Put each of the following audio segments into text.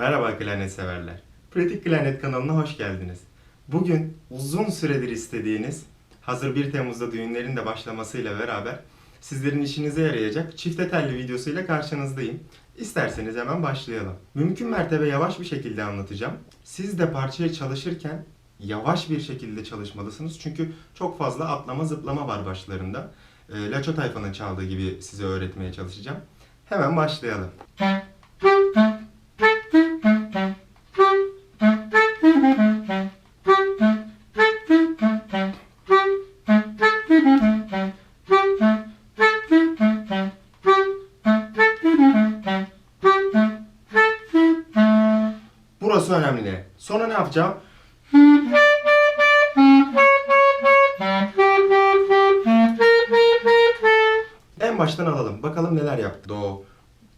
Merhaba klarnet severler. Pratik Klarnet kanalına hoş geldiniz. Bugün uzun süredir istediğiniz, hazır 1 Temmuz'da düğünlerin de başlamasıyla beraber sizlerin işinize yarayacak çifte telli videosuyla karşınızdayım. İsterseniz hemen başlayalım. Mümkün mertebe yavaş bir şekilde anlatacağım. Siz de parçaya çalışırken yavaş bir şekilde çalışmalısınız. Çünkü çok fazla atlama zıplama var başlarında. E, Laço tayfanın çaldığı gibi size öğretmeye çalışacağım. Hemen başlayalım. Yapacağım? En baştan alalım. Bakalım neler yaptı. Do,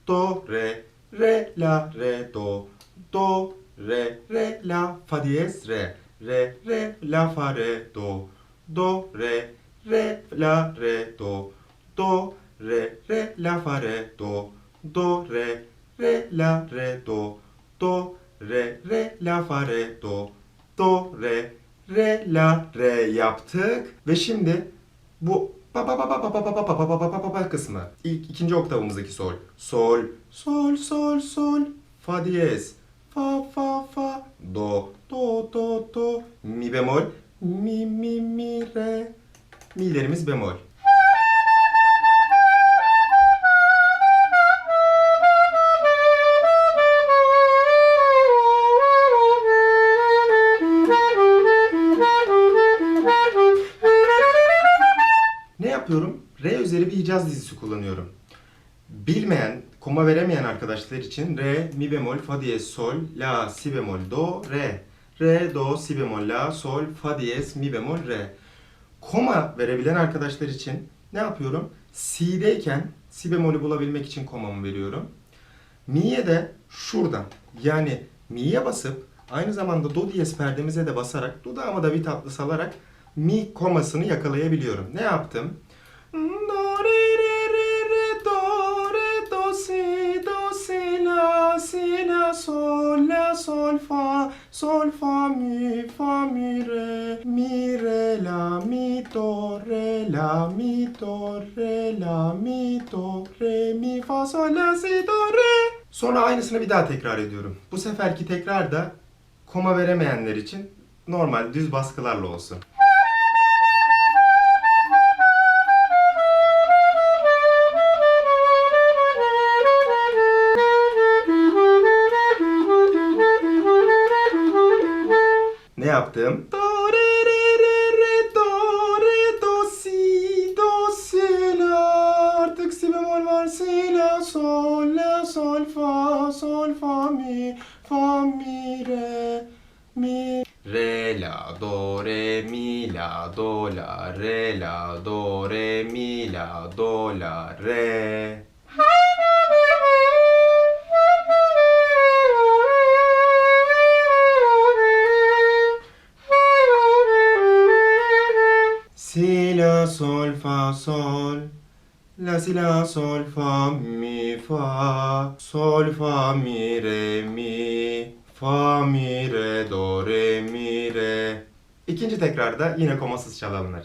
do, re, re, la, re, do, do, re, re, la, fa diyez, re, re, re, la, fa, re, do, do, re, re, la, re, do, do, re, re, la, fa, re, do, do, re, re, la, re, do, do, re, re, la, fa, re, do, do, re, re, la, re yaptık. Ve şimdi bu pa pa pa pa pa pa pa pa pa pa pa pa pa pa kısmı. İlk ikinci oktavımızdaki sol. Sol, sol, sol, sol, fa diyez. Fa, fa, fa, do, do, do, do, mi bemol, mi, mi, mi, re. Mi'lerimiz bemol. Yapıyorum? Re üzeri bir Hicaz dizisi kullanıyorum. Bilmeyen, koma veremeyen arkadaşlar için Re, Mi bemol, Fa diyez, Sol, La, Si bemol, Do, Re. Re, Do, Si bemol, La, Sol, Fa diyez, Mi bemol, Re. Koma verebilen arkadaşlar için ne yapıyorum? Si'deyken Si bemolü bulabilmek için komamı veriyorum. Mi'ye de şuradan yani Mi'ye basıp aynı zamanda Do diyez perdemize de basarak dudağıma da bir tatlı salarak Mi komasını yakalayabiliyorum. Ne yaptım? Sol, fa, sol, fa, mi, fa, mi, re, mi, re, la, mi, do, re, la, mi, do, re, la, mi, do, re, mi, fa, sol, la, si, do, re. Sonra aynısını bir daha tekrar ediyorum. Bu seferki tekrar da koma veremeyenler için normal düz baskılarla olsun. Yaptım? Do, re, re, re, re, do, re, do, si, do, si, la. Artık si bemol var, si, la, sol, la, sol, fa, sol, fa, mi, fa, mi, re, mi. Re, la, do, re, mi, la, do, la, re, la, do, re, mi, la, do, la, re. La, sol, fa, sol. La, si, la, sol, fa, mi, fa. Sol, fa, mi, re, mi. Fa, mi, re, do, re, mi, re. İkinci tekrarda yine komasız çalanlar.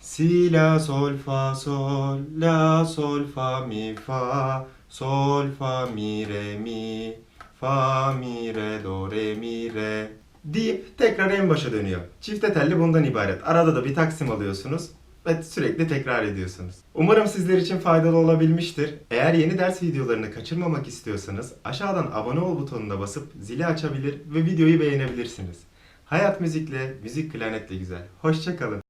Si, la, sol, fa, sol, la, sol, fa, mi, fa, sol, fa, mi, re, mi, fa, mi, re, do, re, mi, re deyip tekrar en başa dönüyor. Çifte telli bundan ibaret. Arada da bir taksim alıyorsunuz ve sürekli tekrar ediyorsunuz. Umarım sizler için faydalı olabilmiştir. Eğer yeni ders videolarını kaçırmamak istiyorsanız aşağıdan abone ol butonuna basıp zili açabilir ve videoyu beğenebilirsiniz. Hayat müzikle, müzik klarnetle güzel. Hoşçakalın.